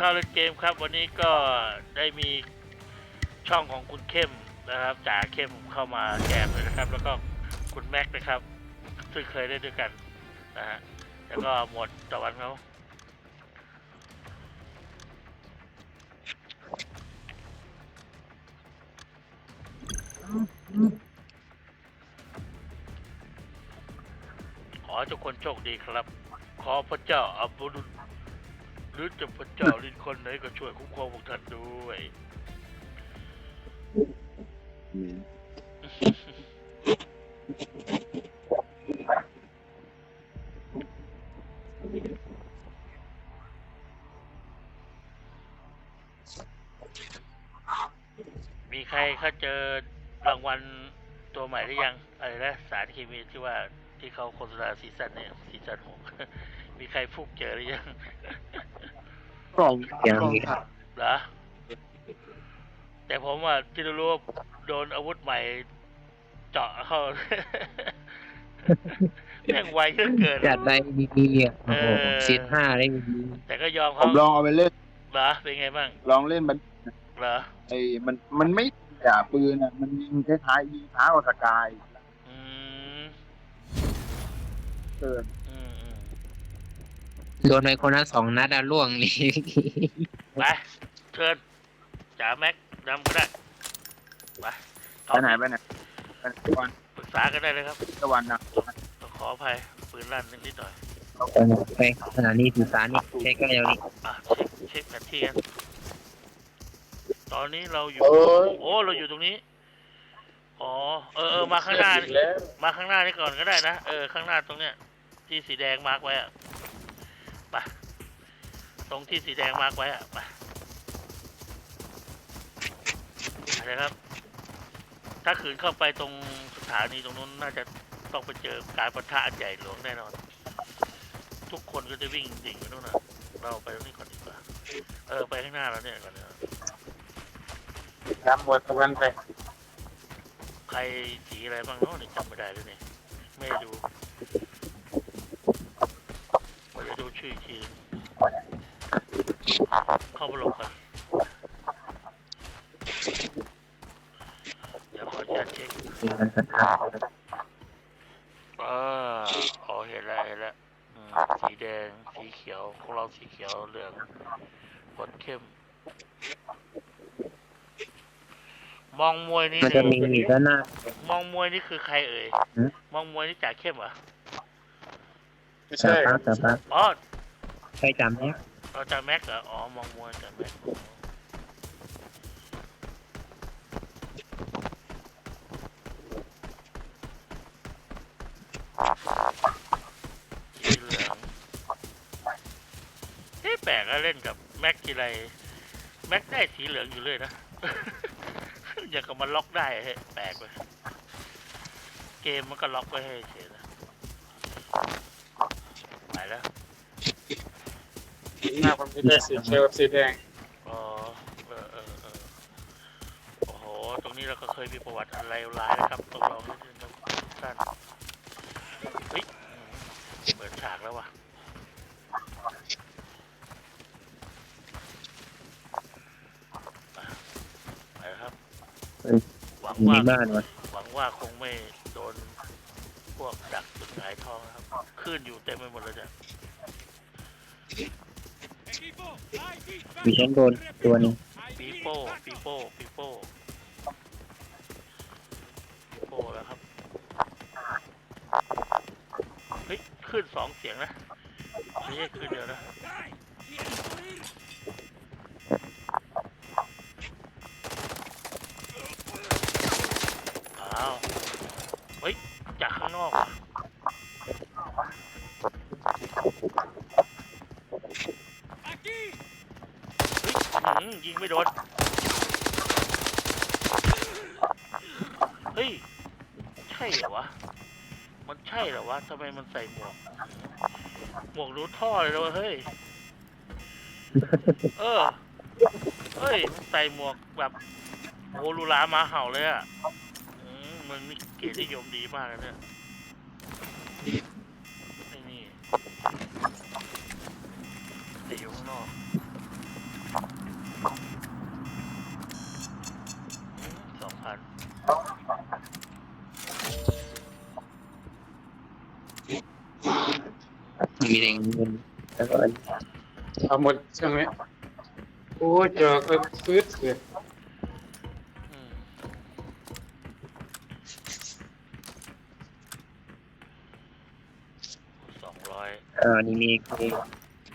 ท่าเล่นเกมครับ วันนี้ก็ได้มีช่องของคุณเข้มนะครับจ่าเข้มเข้ามาแจมเลยนะครับ แล้วก็คุณแม็กซ์นะครับ ซึ่งเคยเล่นด้วยกันนะฮะแล้วก็หมวดตะวันเขาขอทุกคนโชคดีครับ ขอพระเจ้าอับดุล หรือจะพระเจ้าลินคนไหนก็ช่วยคุ้มครองพวกท่านด้วยมีใครเขาเจอรางวัลตัวใหม่หรือยัง อะไรนะ สารเคมีที่ว่าที่เขาโฆษณาซีซั่นเนี่ยซีซั่นหก มีใครฟุกเจอหรือยังกล่องยังกล่องมีผักเหรอแต่ผมว่าที่รู้ว่าโดนอาวุธใหม่เจาะเข้าแม่งไวเหลือเกินจัดได้ดีๆอะโอ้โหเออซีนห้าได้ดีแต่ก็ยอมผเขามลองเอาไปเล่นเหรอเป็นไงบ้างลองเล่นมันเหรอไอ้มันมันไม่จ่าปืนอะ มันยิงคล้ายๆยิงเท้ากว่าสกายอืมเกินอืมอืม โดนไอคนนั้นสองนัดอะล่วงนี่ ไปเชิญจ่าแม็กนำก็ได้ไปไปไหนไปไหนไปไหนตะวันปรึกษากันได้เลยครับตะวันนะต้องขออภัยปืนลั่นนิดหน่อยไปขนาดนี้สื่อสารนี่ใช้ใกล้แล้วนี่อะเช็คเช็คแผนที่กันตอนนี้เราอยู่ โอ้ยโอ้เราอยู่ตรงนี้ อ๋อ เออเออมาข้างหน้านี่มาข้างหน้านี่ก่อนก็ได้นะ เออ ข้างหน้าตรงเนี้ยที่สีแดงมาร์กไว้อะ ไปตรงที่สีแดงมาร์กไว้อะไปอะไรครับ ถ้าขืนเข้าไปตรงสถานีตรงนู้นน่าจะต้องไปเจอการปะทะอันใหญ่หลวงแน่นอน ทุกคนก็จะวิ่งดิ่งไปนู่นน่ะเราไปตรงนี้ก่อนดีกว่า เออ ไปข้างหน้าแล้วเนี่ยก่อนเนี่ยน้ำหมดตะวันไป ใครสีอะไรบ้างเนาะนี่จำไม่ได้เลยนี่ไม่ได้ดูไม่ได้ ดูชื่ออีกทีนึงเข้าไปหลบกันเดี๋ยวขออนุญาตเช็คคือมันสถานอ่าอ๋อเห็นแล้วเห็นแล้วอืมสีแดงสีเขียวของเราสีเขียวเหลืองบดเข้ม มองมวยนี่มันจะมีอีกด้านหน้า มองมวยนี่คือใครเอ่ย หือ มองมวยนี่จ่าเข้มเหรอ ไม่สาใช่พักสาพักอ๋อ ใครจำเนี่ยเราจ่าแม็กเหรออ๋อมองมวยจ่าแม็กสีเหลืองเฮ้แปลกอะเล่นกับแม็กทีไรแม็กได้สีเหลืองอยู่เลยนะ อย่างกับมันล็อกได้เฮ้ยแปลกเลยเกมมันก็ล็อกไว้ให้เฉยนะไปแล้ว หน้าคอมพิวเตอร์สีเขียวกับสีแดงอ๋อเออเออเออโอ้โห ตรงนี้เราก็เคยมีประวัติอะไรร้ายนะครับต้องลองนิดนึงครับทุกท่านเฮ้ยอืมเปิดฉากแล้ววะไปไปแล้วครับหวังมีว่าบ้านวะหวังว่าคงไม่โดนพวกดักจุดหงายท้องนะครับคลื่นอยู่เต็มไปหมดเลยเนี่ย มีชั้นบนตัวหนึงปีโป้ปีโป้ปีโป้ปีโป้แล้วครับ เฮ้ยขึ้นสองเสียงนะไม่ใช่ขึ้นเดียวนะอ้าวเฮ้ยจากข้างนอกว่ะเฮ้ยอื้อหือ ยิงไม่โดน เฮ้ย ใช่เหรอวะ มันใช่เหรอวะทำไมมันใส่หมวก หมวกรู้ท่อเลยนะวะเฮ้ย เออ เฮ้ยมันใส่หมวกแบบโหรูหลามาเห่าเลยอะอืมมันนี่เกียรตินิยมดีมากเลยเนี่ยไอ้นี่ไอ้อยู่ข้างนอก มีแรง เงินแล้วก็อันเอาหมดใช่ไหมโอ้ยจอกเออฟื้นเสืออืมสองร้อยอ่านี่มีมี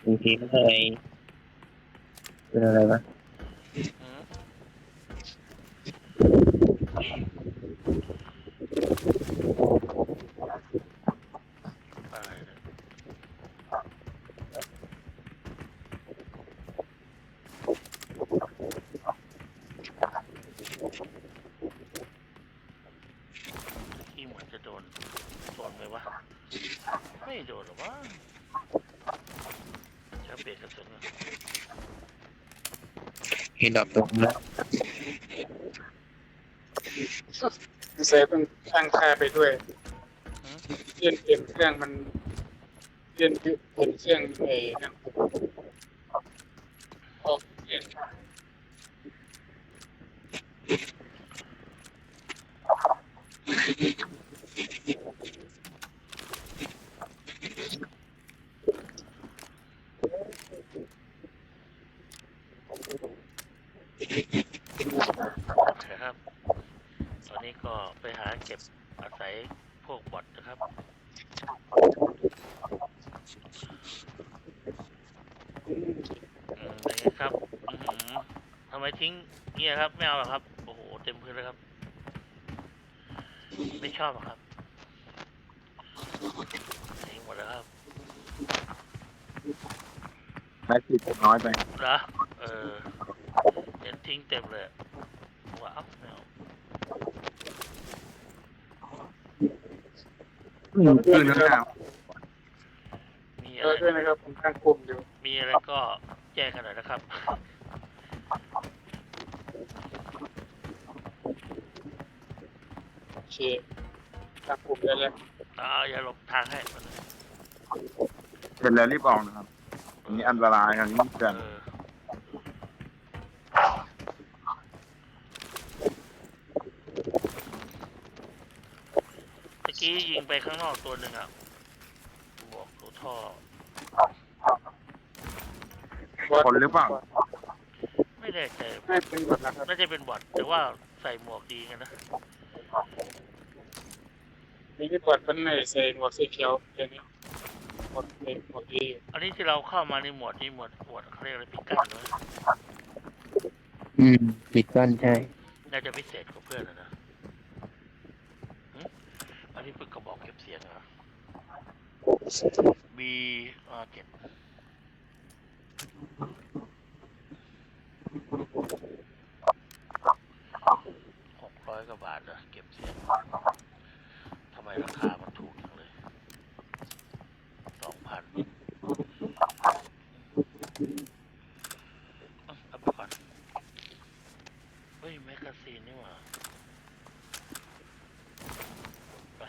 มีเพลงอะไรเป็นอะไรวะอืมอะไรเนี่ยที่เหมือนจะโดนโดนไหมวะ ไม่โดนหรอวะจะเปลี่ยนกระสุนก่อน เห็นดอกตรงแล้วเซฟต้องตั้งค่าไปด้วยเปลี่ยนเปลี่ยนเครื่องมันเปลี่ยนเปลี่ยนเครื่องไอ้นั่นออกเปลี่ยน นะครับ ตอนนี้ ก็ไปหาเก็บอาศัยพวกบอทนะครับอืมเป็นไงครับอือหือทำไมทิ้งเงี้ยครับ ไม่เอาหรอครับ โอ้โห เต็มพื้นเลยครับ ไม่ชอบหรอครับทิ้งหมดแล้วครับใช้สิบน้อยไปเหรอเออเห็นทิ้งเต็มเลยอะว้าวไม่เอา ปืนข้างมีเออะอไรด้วยนะครับผมตั้งกลุ่มอยู่มีอะไรก็แจ้งกันหน่อยนะครับ โอเคตั้งกลุ่มได้แล้วเอาอย่าหลบทางให้มันนะเสร็จแล้วรีบออกนะครับอันนี้อันตรายครับนี่เกินเออ กี้ยิงไปข้างนอกตัวหนึ่งอะบวกตัวท่อ คนหรือเปล่าไม่แน่ใจไม่เป็นบทนะครับน่าจะเป็นบอทแต่ว่าใส่หมวกดีกันนะมีที่บทมันในใส่หมวกสีเขียวอย่างนี้หมวกเอกหมวกดีอันนี้ที่เราเข้ามาในหมวดนี้หมวดหมวดเขาเรียกอะไรพิกัดเลยอืมปิดกั้นใช่ น่าจะพิเศษกว่าเพื่อนอะนะหึอันนี้เป็นกระบอกเก็บเสียงเหรอ B อ่าเก็บ หกร้อยกว่าบาทนะเก็บเสียงทำไมราคามันถูกจังเลยสองพันเอาไปก่อนเฮ้ย แมกกาซีนนี่หว่าไป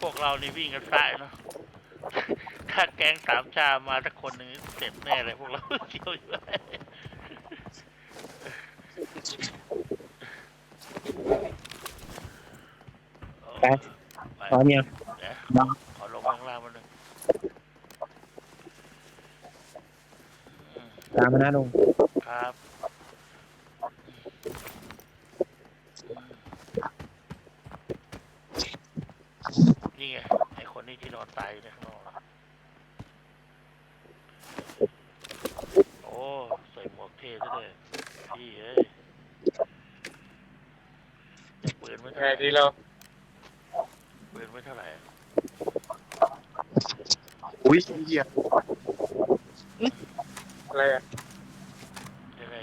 พวก เรานี่วิ่งกันสายเนาะถ้าแก๊งสามชามาสักคนหนึ่งเสร็จแน่เลยพวกเราเกี่ยวอยู่เลยไปไปพร้อมยังเดี๋ยวเนาะขอลงข้างล่างมาหนึ่งอืมตามมานะลุงครับนี่ไง ไอค นนี้ที่นอนตายอยู่ในข้างนอกอะโอ้ใส่หมวกเท่ซะด้วยพี่เอ้ยแต่ปืนไม่ไงเท่าไหร่ดีเราปืนไม่เท่าไหร่อะอุ้ยเหี้ยอะไรอะยังไง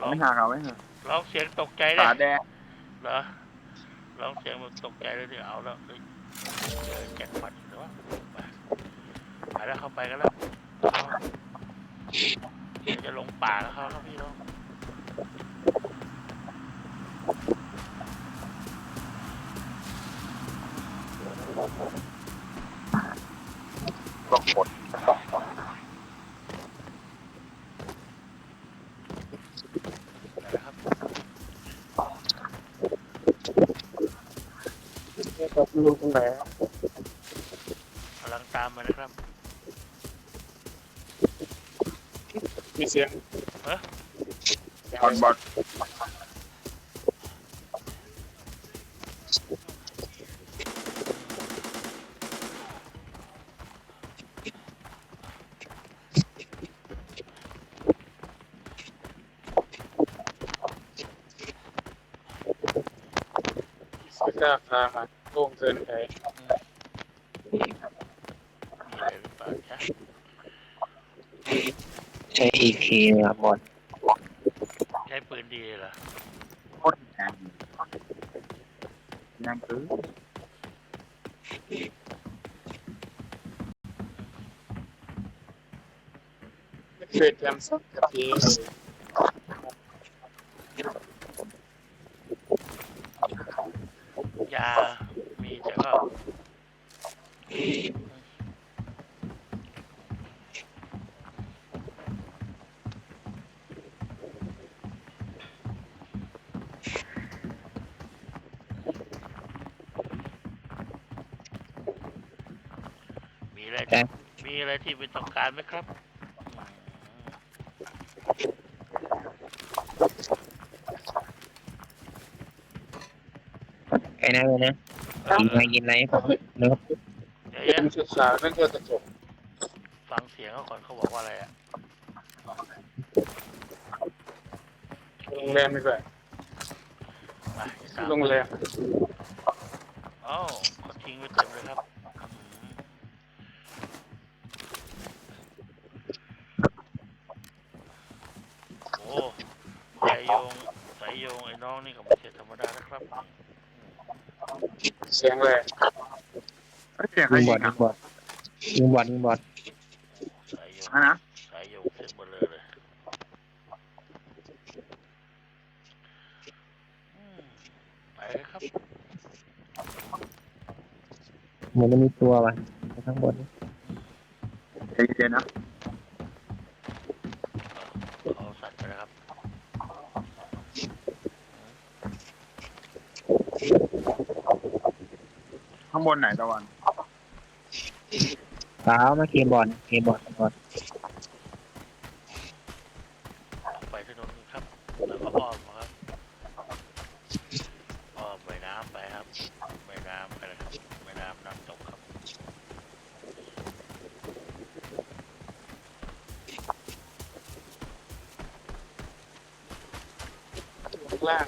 ร้องไม่หาเขาไม่หาร้องเสียงตกใจเลยตาแดงเหรอร้องเสียงมันตกใจเลยเดี๋ยวเอาแล้วเฮ้ยเจอ แจ็คพอตหรือวะไปไปแล้วเข้าไปกันแล้วเดี๋ยวจะลงป่าแล้วเขาครับพี่น้องก็กดนะครับกับลุงตรงไหน กำลังตามมานะครับ มีเสียงฮะบอลบอลไม่กล้าพามาโล่งเกินไปมี อะไรหรือเปล่าจ๊ะใช้อีคีนะครับบอดใช้ปืนดีเหรอโคตรแรงยังคือไม่เคยทำสักทียามีแต่ก็ มีอะไรแต่มีอะไรที่เป็นต้องการไหมครับอืมไอ้นั่นเลยนะกินอะไรกินอะไรผมนะครับ เดี๋ยวเป็เดี๋ยนวชุดสาวนั่นก็กระจกฟังเสียงเขาก่อนเขาบอกว่าอะไรอะโรงแรมดีกว่าไปตามโรงแรมอ้าวเขาทิ้งไว้เต็มเลยครับอืมโอ้สายโยงสายโยงไอ้น้องนี่ก็ไม่ใช่ธรรมดานะครับ เสียงแรงเฮ้ ยเสียงใครยิงบยิอดงยิอะงบอดยิงบอดยิงบอดสายโยงฮะนะสายโยงเส้นเบลอเลยอืมไปเลยครับเหมือนมันมีตัวว่ะข้างบนใจเย็นๆนะเอาสัตว์ไปนะครับข้างบนไหนตะวัน สาวมาเคบอลเคบอลบอลไปถนนครับแล้วก็อ้อมครับอ้อมไปน้ำไปครับไปน้ำไปเลยครับไปน้ำน้ำตกครับข้างล่าง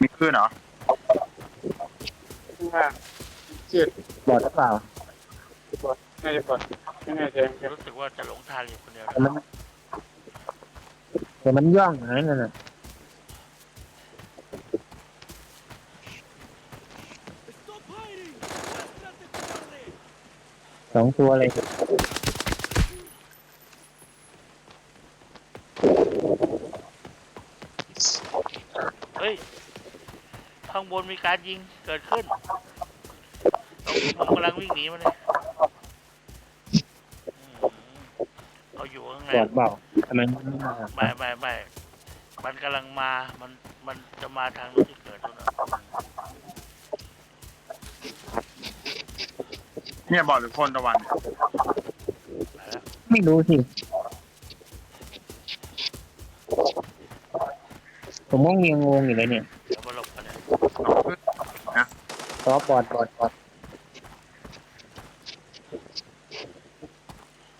มีคลื่นเหรอข้างล่างเชือด บอดหรือเปล่าบอดน่าจะบอดไม่แน่ใจเหมือนกันรู้สึกว่าจะหลงทางอยู่คนเดียวแต่นะมันแต่มันย่องอย่างนั้นน่ะสองตัวเลยเฮ้ยข้างบนมีการยิงเกิดขึ้นผมกำลังวิ่งหนีมาเลยอืมเขาอยู่ข้างในบอดเปล่าทำไมมันไม่มาไม่ไม่ไม่มันกำลังมา มัน มันจะมาทางนู้นที่เกิดนู่นน่ะเนี่ยบอลหรือคนตะวันเนี่ยไปแล้วไม่รู้สิ ผมมองยังงงอยู่เลยเนี่ยเดี๋ยวมาหลบกันเนี่ยซอฟต์บอดบอดบอด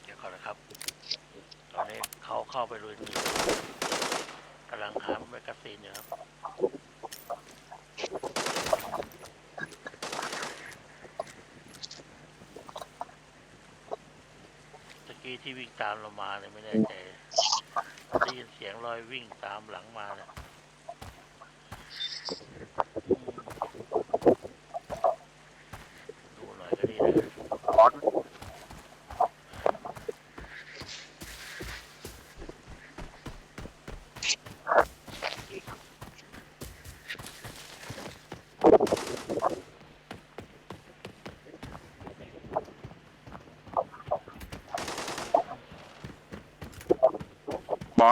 เดี๋ยวก่อนนะครับ ตอนนี้เขาเข้าไปลุยทีกำลัง หาแมกกาซีนอยู่ครับตะกี้ที่วิ่งตามเรามาเนี่ยไม่แน่ใจได้ยินเสียงรอยวิ่งตามหลังมาเนี่ยอืมดูหน่อยก็ดีนะ บอล อส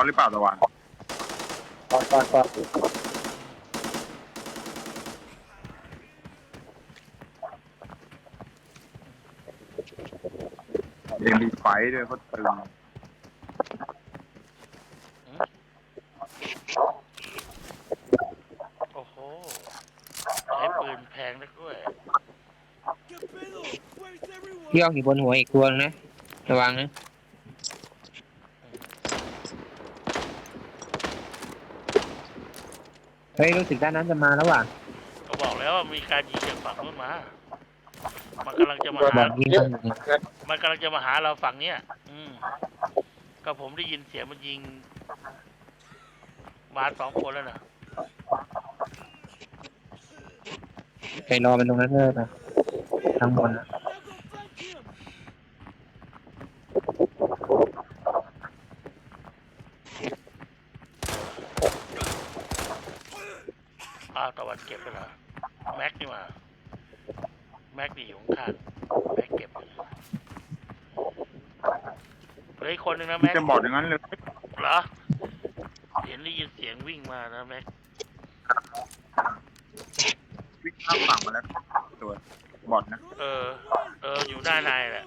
หรือเปล่าตะวันปอดปอดปอดเองมีไฟด้วยเขาตึงโอ้โห ใช้ปืนแพงนักด้วย เที่ยวอยู่บนหัวอีกตัวนึงนะระวังนะ เฮ้ยรู้สึกด้านนั้นจะมาแล้วว่ะก็บอกแล้วว่ามีการยิงจากฝั่งนู้นมา มันกำลังจะมาบหาอดยิงกันอยู่มันกำลังจะมาหาเราฝั่งเนี้ย อืม ก็ผมได้ยินเสียงมันยิง มาสองคนแล้วนะใครรอเป็นตรงนั้นเลยไปข้างบนนะาวตะวันเก็บไปแล้วแม็กนี่มาแม็กนี่อยู่ข้างๆแม็กเก็บอยู่เหลืออีกคนหนึ่งนะมันแม็กจะบอกอย่างนั้นเลยเหรอเห็นได้ยินเสียงวิ่งมานะแม็กวิ่งข้ามฝั่งมาแล้วตัวบอดนะ เออ เอออยู่ด้านในแหละ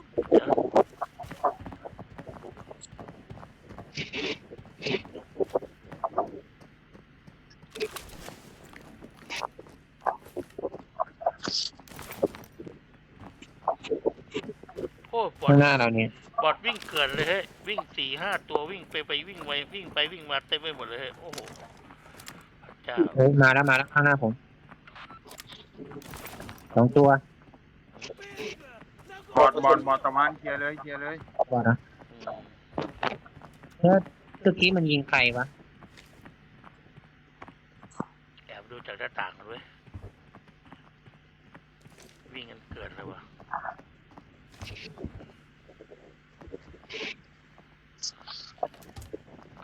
โอ้บอ ข้าดงหน้าเราเนี่ยบอดวิ่งเกินเลยเฮ้ยวิ่งสี่ห้าตัววิ่งไปไปวิ่งไปวิ่งไปวิ่งมาเต็มไปหมดเลยเฮ้ยโอ้โหพระเจ้าเฮ้ยมาแล้วมาแล้วข้างหน้าผมสองตัวบอดบอดบอดตะวันเคลียร์เลยเคลียร์เลยบอดนะอืมแล้วเมื่อกี้มันยิงใครวะแอบดูจากหน้าต่างกันเว้ยวิ่งกันเกินเลยวะ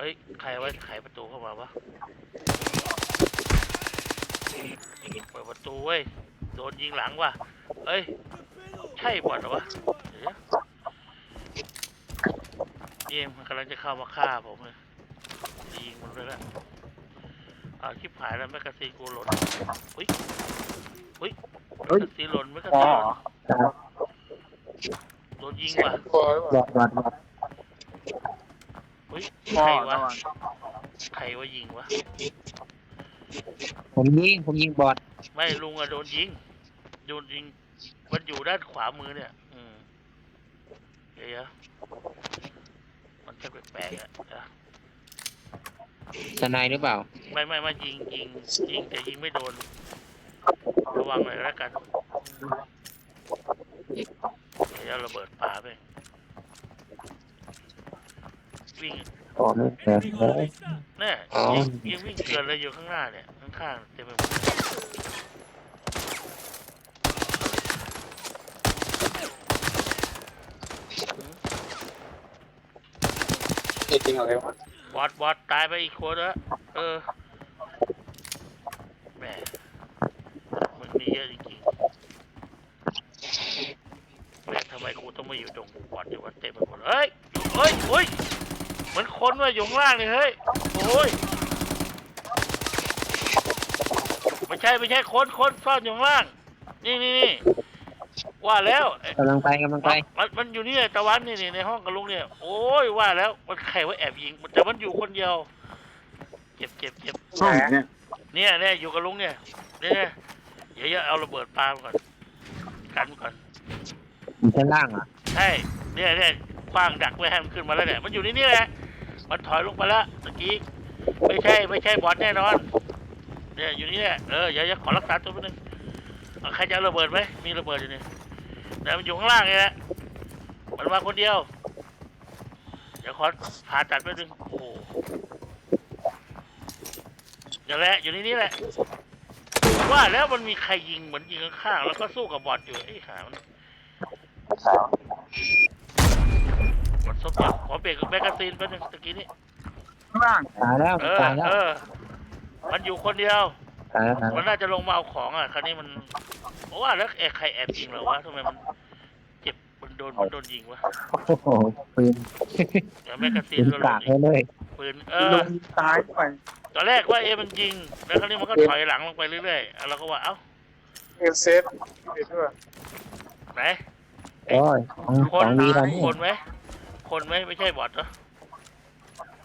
ฮ้ย ใครไว้ไขประตูเข้ามาวะ เปิดประตูเว้ย โดนยิงหลังว่ะ เอ้ย ใช่บอดเหรอวะเดี๋ยวเอ็มมันกำลังจะเข้ามาฆ่าผมเลยยิงมันไปแล้วอ้าวชิบหายแล้วแมกกาซีนกูหล่นอุ้ยอุ้ยแมกกาซีนหล่นแมกกาอ๋อซีนหล่นโดนยิงเสียงว่ะพอหรือเปบล่าอดบอดบอดอุ้ ยพ่ใคอรวะตะวันใครวะยิงวะ ผมยิง ผมยิงบอดไม่ลุงอะโดนยิง โดนยิง มันอยู่ด้านขวามือเนี่ย อืมเดี๋ยวๆมันจะแปลกๆอะเดี๋ยวสนายหรือเปล่า ไม่ไม่ไม่ยิงยิงยิงแต่ยิงไม่โดน ระวังหน่อยแล้วกัน เดี๋ยวระเบิดปาไป วิ่งอ๋อไม่เจอเฮ้ยแน่อ๋อยิงยิงวิ่งเกินเลยอยู่ข้างหน้าเนี่ยข้างๆเต็มไปหมดเลยจริงอะไรวะบอดบอดตายไปอีกคนแล้วเออแหมมันมีเยอะจริงๆแหมทำไมกูต้องมาอยู่ตรงบอดอยู่วันเต็มไปหมดเลยเฮ้ยอยู่เฮ้ยเฮ้ย เหมือนคนว่าอยู่ข้างล่างเลยเฮ้ยโอ้ยไม่ใช่ไม่ใช่คนคนซ่อนอยู่ข้างล่าง นี่นี่นี่ว่าแล้วไอ้กำลังไปกำลังไปมันมันอยู่นี่ตะวันนี่นี่ในห้องกับลุงเนี่ยโอ้ยว่าแล้วมันใครว่าแอบยิงแต่มันอยู่คนเดียวเจ็บเจ็บเจ็บห้องเนี่ยเนี่ยเนี่ยอยู่กับลุงเนี่ยเนี่ยเดี๋ยวจะเอาระเบิดปามันก่อนกันมันก่อนอยู่ชั้นล่างเหรอะใช่เนี่ยเนี่ยคว้างดักไว้ให้มันขึ้นมาแล้วเนี่ยมันอยู่ในนี่แหละ มันถอยลงไปแล้วตะกี้ไม่ใช่ไม่ใช่บอลแน่นอนเนี่ยอยู่นี่แหละเออเดี๋ยวจะขอรักษาตัวแป๊บนึงเอาใครจะระเบิดไหมมีระเบิดอยู่นี่แต่มันอยู่ข้างล่างนี่แหละมันมาคนเดียวเดี๋ยวขอผ่าตัดไปนึงโอ้โหอย่าแหละอยู่ในนี้แหละว่าแล้วมันมีใครยิงเหมือนยิงข้างๆแล้วก็สู้กับบอดอยู่ไอ้ขามัน บอดซบอย่างขอเบรกแมกกาซีนแป๊บนึงตะกี้นี้ข้างล่างตายแล้วเออตายแล้วเออ มันอยู่คนเดียว ตายแล้วตายมัแล้วนน่าจะลงมาเอาของอะ คราวนี้มันเพราะว่าแล้วไอ้ใครแอบยิงเราวะทำไมมัน เจ็บมันโดนมันโดนยิงวะโอ้โหปืนเดี๋ยวแมกกาซีปืนนก็กลรางกอีกเลยปืปืนเอลุองตายไปตอนแรกว่าเอะมันยิง แล้วคราวนี้มันก็ถอยหลังลงไปเรื่อยๆอะเราก็ว่าเอ้าเอเซฟไปด้วยไหนโอ้ยของคขอนงดีเรานี่คนไหม คนไหมไม่ใช่บอทเหรอ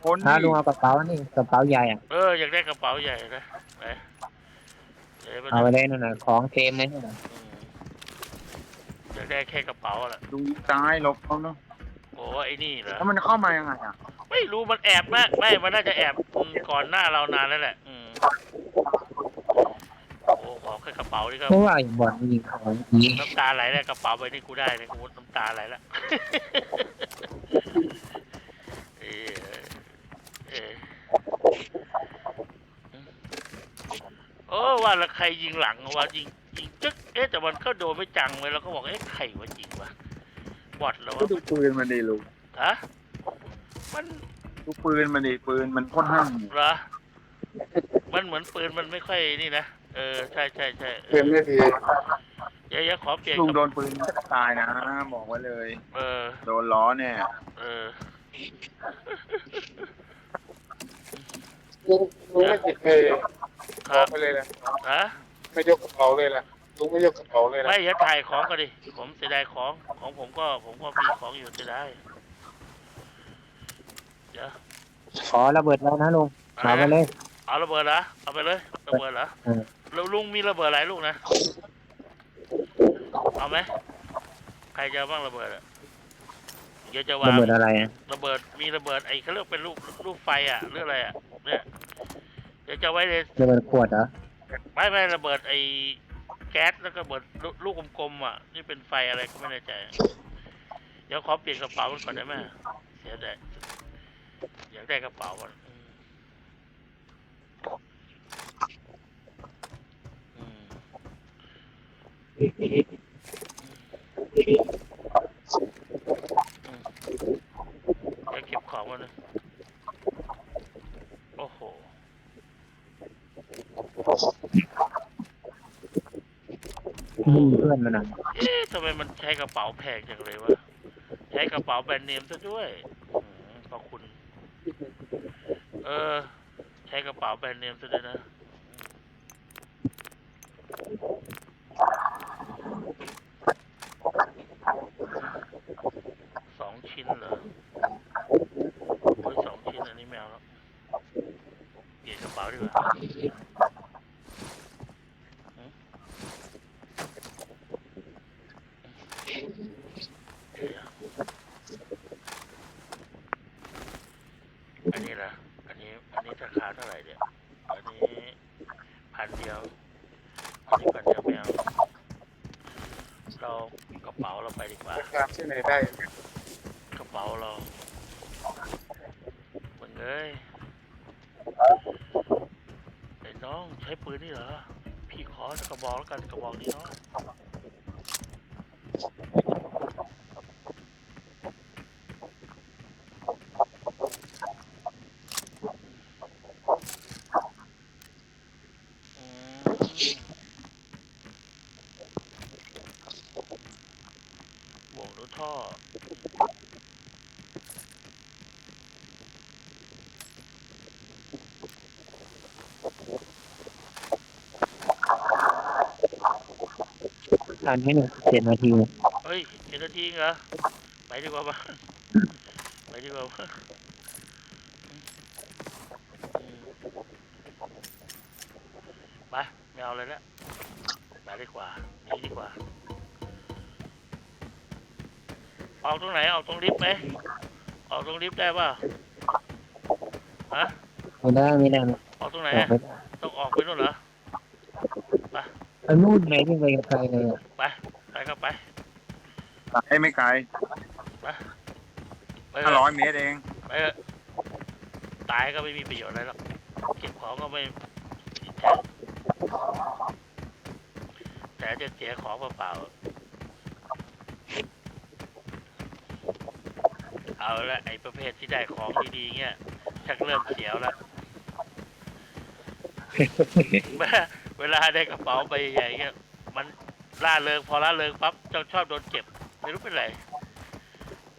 คนถ้านี่ลุงเอากระเป๋านี่กระเป๋าใหญ่อะเอออยากได้กระเป๋าใหญ่นะไหนเดี๋ยวมันเอาไปเลยนั่นน่ะของเกมเลยนั่นน่ะอืมอยากได้แค่กระเป๋าแหละลุงตายหลบเขาเนาะโอ้ไอ้นี่เหรอแล้วมันเข้ามายังไงอะไม่รู้มันแอบมากไม่มันน่าจะแอบก่อนหน้าเรานานแล้วแหละอืมโอ้ขอแค่กระเป๋านี่ก็เพราะว่าบอลยิงของยิงน้ำตาไหลแล้วกระเป๋าใบนี้กูได้เลยกูน้ำตาไหลแล้ว เออเออโอ้ ว่าแล้วใครยิงหลังว่ายิงยิงจึ๊กเอ๊ะแต่มันก็โดนไม่จังเลยแล้วก็บอกเอ๊ะใครวะยิงวะบอดแล้วก็วะดูปืนมันดีลุงฮะมันดูปืนมันดีปืนมันค่อนข้างเหรอมันเหมือนปืนมันไม่ค่อยนี่นะเออใช่ใช่ใช่เอเพื่ออนไม่ดีเดี๋ยวเดี๋ยวขอเปลี่ยนลุงกับโดนปืนตายนะบอกไว้เลย เออ โดนล้อเนี่ย เออ ลุงลุงไม่ติดเลยครัเอาบไปเลยล่ะ ฮะไม่ยกกระเป๋าเลยล่ะลุงไม่ยกกระเป๋าเลยล่ะไม่อย่าถ่ายของก็ดิ ผมเสียดายของ ของผมก็ผมก็มีของอยู่เสียดายเดี๋ยวขอระเบิดไว้นะลุงอะเอาไรไปเลนะยเอาระเบิดเหรอเอาไปเลยระเบิดเหรอเออ แล้วลุงมีระเบิดหลายลูกนะ เอาไหมใครจะเอาบ้างระเบิดอะเดี๋ยวจะวาระง เบิดอะไรอะระเบิดมีระเบิดไอ้เขาเรียกเป็นลูกลูกไฟอะหรืออะไรอะเนี่ยเดี๋ยวจะไว้ในระเบิดขวดเหรอ ไม่ไม่ระเบิดไอ้แก๊สแล้วก็ระเบิดลูกกลมๆอะ นี่เป็นไฟอะไรก็ไม่แน่ใจ เดี๋ยวขอเปลี่ยนกระเป๋าก่อนได้ไหมเสียดายอยากได้กระเป๋าอ่อืมอืมเดี๋ยวเก็บของมาหนึ่งโอ้โห มีเพื่อนมันอะเอ๊ะทำไมมันใช้กระเป๋าแพงจังเลยวะ ใช้กระเป๋าแบรนด์เนมซะด้วยอืมขอบคุณ เออ ใช้กระเป๋าแบรนด์เนมซะด้วยนะสองชิ้นเหรอโอ้ยสองชิ้นอันนี้ไม่เอาแล้วเปลี่ยนกระเป๋าดีกว่าหืมเดี๋ยวอันนี้ล่ะ อันนี้ อันนี้ราคาเท่าไหร่เนี่ย อันนี้พันเดียว อันนี้พันเดียวไม่เอาเรากระเป๋าเราไปดี กว่าตามที่ไหนได้ กระเป๋าเรามึงเอ้ยไอ้น้องใช้ปืนนี่เหรอ พี่ขอสักกระบอกแล้วกันกระบอกนี้เนาะอืมบวกดูท่อ ทันไหมเนี่ยเจ็ดนาทีเฮ้ยเจ็ดนาทีเองเหรอไปดีกว่าปะไปดีกว่าปะอืมอืมไปไม่เอาเลยละไปดีกว่าหนีดีกว่าออกตรงไหนออกตรงลิฟต์ไหมออกตรงลิฟต์ได้ป่ะฮะไม่ได้ไม่ได้ไม่ออกตรงไหนได้อะไม่ได้ต้องออกไปนู่นเหรอเอานู่นไหนที่ไปไกลเลยอะไปไปก็ไป ไอ้ไม่ไกลไปห้าเถร้ออะยเมตรเองไปเถอะตายก็ไม่มีประโยชน์อะไรหรอกเก็บของก็ไม่แต่จะเสียของเปล่าๆเอาละไอ้ประเภทที่ได้ของดีๆเงี้ยชักเริ่มเสียวแล้วเวลาเวลาได้กระเป๋าใบใหญ่ๆเงี้ยมันล่าเริงพอล่าเริงปั๊บจะชอบโดนเก็บ ไม่รู้เป็นไร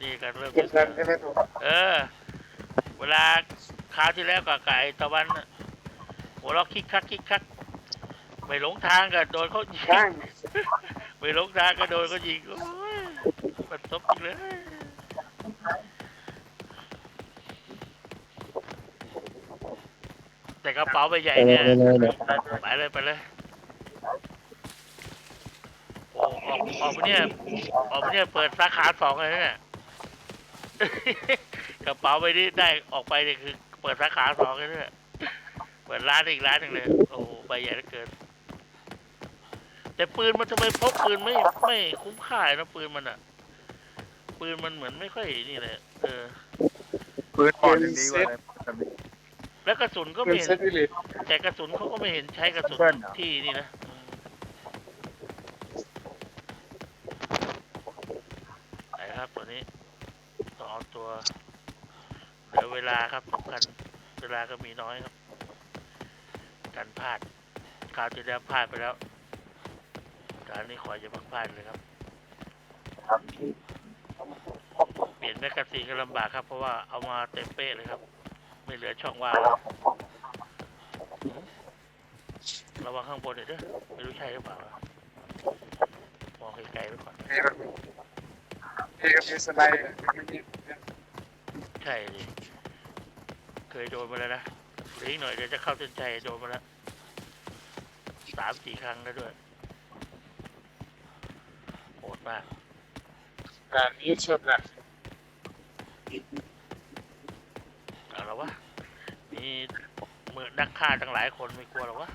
นี่ก็เริ่มเก็บจะเงินใช่ไหมถูกเออ เวลาคราวที่แล้วกับไก่ตะวันน่ะหัวเราะคิกคักคิกคักไม่หลงทางก็โดนเขายิงช่างไม่หลงทางก็โดนเขายิงโอ้ยมันซบจริงเลยแต่กระเป๋าใบใหญ่ไปเลเนี่ยยไปเลยเดี๋ยวไปเลยไปเลยโอ้ออกออกไปเนี่ยออกไปเนี่ยเปิดสาขาสองเลยนะเนี่ยกระเป๋าใบนี้ได้ออกไปเนี่ยคือ เปิดสาขาสองเลยเนี่ยเปิดร้านอีกร้านหนึ่งเลย โอ้โหใบใหญ่เหลือเกินแต่ปืนมันทำไมพกปืนไม่ไม่คุ้มค่านะปืนมันอะปืนมันเหมือนไม่ค่อยนี่เลยเออปืนก่อนอย่างนี้ว่าเลยแต่ไม่แล้วกระสุนก็เป็ไม่นเห็นเซตวิลิตแต่กระสุนเขาก็ไม่เห็นใช้กระสุนเบิ้ลเหรอที่นี่นะ ครับตัวนี้ต้องเอาตัวเหลือเวลาครับสำคัญเวลาก็มีน้อยครับ การพลาดคราวที่แล้วพลาดไปแล้วการนี้ขออย่าเพิ่งพลาดเลยครับ เปลี่ยนแมกกาซีนก็ลำบากครับ เพราะว่าเอามาเต็มเป๊ะเลยครับ ไม่เหลือช่องว่างแล้วระวังข้างบนหน่อยเด้อไม่รู้ใช่หรือเปล่ามองไกลๆไว้ก่อน มีรถมีกับมีสไลด์ไม่มีใช่ดิเคยโดนมาแล้วนะเหลืออีกหน่อยเดี๋ยวจะเข้าเส้นชัยโดนมาแล้วสามสี่ครั้งแล้วด้วยโหดมากการนี้ชอบหนักเอาละวะมีมือนักฆ่าตั้งหลายคนไม่กลัวหรอกวะ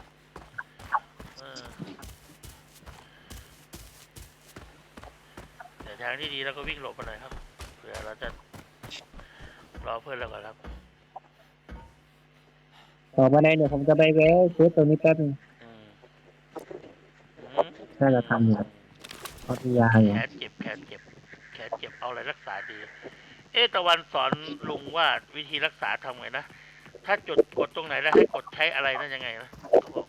ทางที่ดีเราก็วิ่งหลบมาหน่อยครับเผื่อเราจะรอเพื่อนเราก่อนครับต่อมาเลยเดี๋ยวผมจะไปแวะซื้อตัวนี้แป๊บนึงอืมอืมน่าจะทำอยู่พัทยาอยู่แขนเจ็บแขนเจ็บแขนเจ็บเอาอะไรรักษาดี เอ๊ะตะวันสอนลุงว่าวิธีรักษาทำไงนะถ้าจุดกดตรงไหนแล้วให้กดใช้อะไรนั่นยังไงนะเขาบอก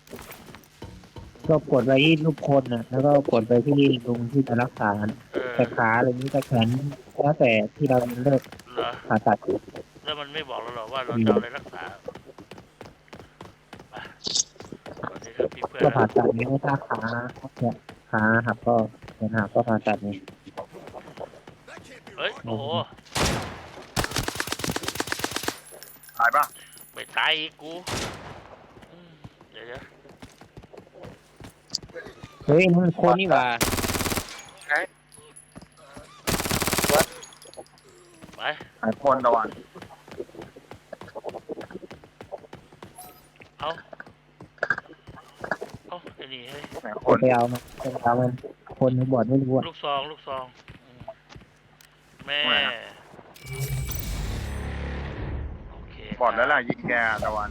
ก็กดไปที่รูปคนน่ะ แล้วก็กดไปที่ตรงที่จะรักษา เออแต่ขาอะไรนี้แต่แขนแล้วแต่ที่เราเลิกเหรอผ่าตัดอยู่แล้วมันไม่บอกเราหรอว่าเราจะเอาอะไรรักษาไปวันนี้ครับพี่เพื่อนก็ผ่าตัดนี้ถ้าขาเนี่ยขาหักก็แขนหักก็ผ่าตัดนี่เฮ้ยโอ้โหตายป่ะไม่ตายอีกกูอืมเดี๋ยวเดี๋ยวเฮ้ยมันคนนี่หว่า ไง ไปหายคนตะวันเอาเอาไอ้นี่เฮ้ยไหนคจะนไปเอามันจะไปเอามันคนในบอร์ดไม่รู้อะลูกซองลูกซองอืมแม่โอเคบอดแล้วล่ะยิงแกตะวัน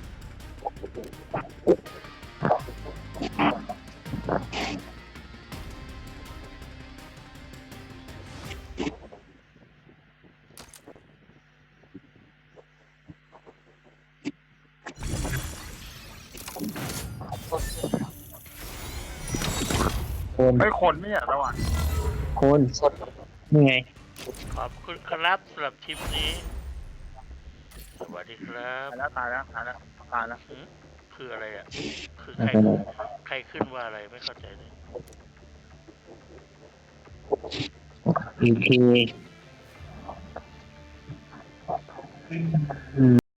นไม่คนไม่อะระหว่างคนสดยังไง ขอบคุณครับสำหรับทริปนี้ สวัสดีครับตายแล้วตายแล้วตายแล้วตายแล้วคืออะไรอะ คือใครใครขึ้นว่าอะไรไม่เข้าใจเลย EP อืม